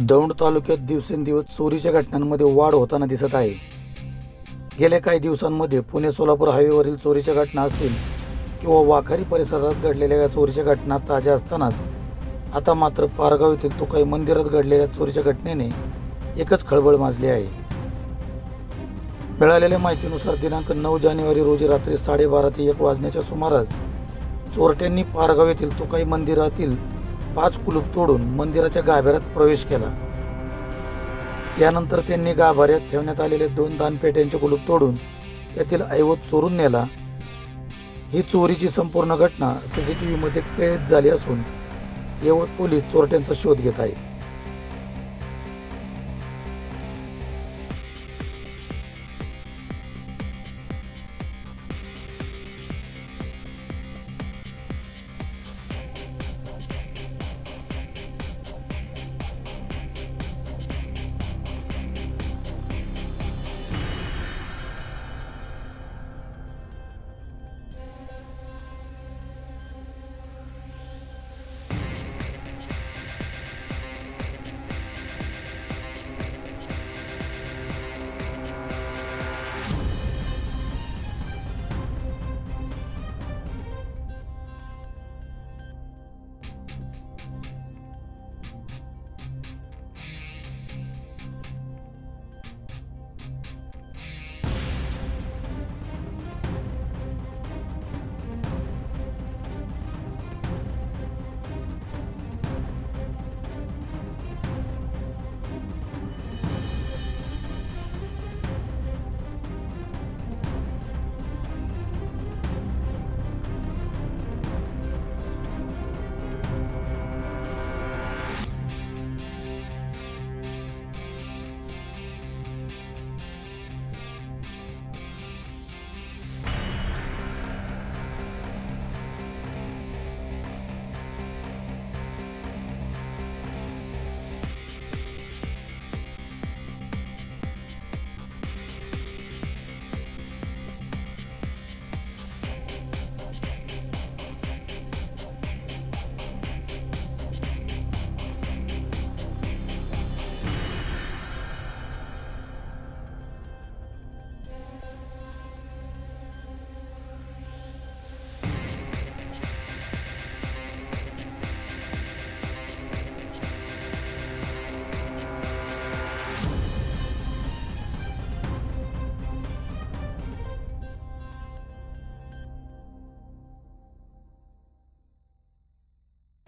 दौंड तालुक्यात दिवसेंदिवस चोरीच्या घटनांमध्ये वाढ होताना दिसत आहे. गेल्या काही दिवसांमध्ये पुणे सोलापूर हायवेवरील चोरीच्या घटना असतील किंवा वाखारी परिसरात घडलेल्या या चोरीच्या घटना ताज्या असतानाच आता मात्र पारगाव येथील तुकाई मंदिरात घडलेल्या चोरीच्या घटनेने एकच खळबळ माजली आहे. मिळालेल्या माहितीनुसार दिनांक नऊ जानेवारी रोजी रात्री साडेबारा ते एक वाजण्याच्या सुमारास चोरट्यांनी पारगाव येथील तुकाई मंदिरातील पाच कुलूप तोडून मंदिराच्या गाभाऱ्यात प्रवेश केला. यानंतर त्यांनी गाभाऱ्यात ठेवण्यात आलेले दोन दानपेट्यांचे कुलूप तोडून त्यातील ऐवत चोरून नेला. ही चोरीची संपूर्ण घटना सी सी टी व्हीमध्ये कैद झाली असून यवत पोलीस चोरट्यांचा शोध घेत आहेत.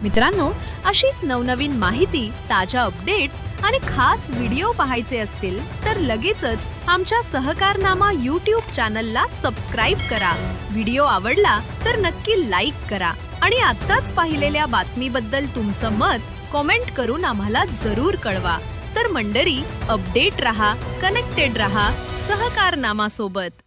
मित्रांनो अशीच नवनवीन माहिती ताज्या अपडेट्स आणि खास व्हिडिओ पाहायचे असतील तर लगेचच आमच्या सहकारनामा यूट्यूब चॅनलला सबस्क्राईब करा. व्हिडिओ आवडला तर नक्की लाईक करा आणि आत्ताच पाहिलेल्या बातमीबद्दल तुमचं मत कॉमेंट करून आम्हाला जरूर कळवा. तर मंडळी अपडेट रहा कनेक्टेड रहा सहकारनामा सोबत.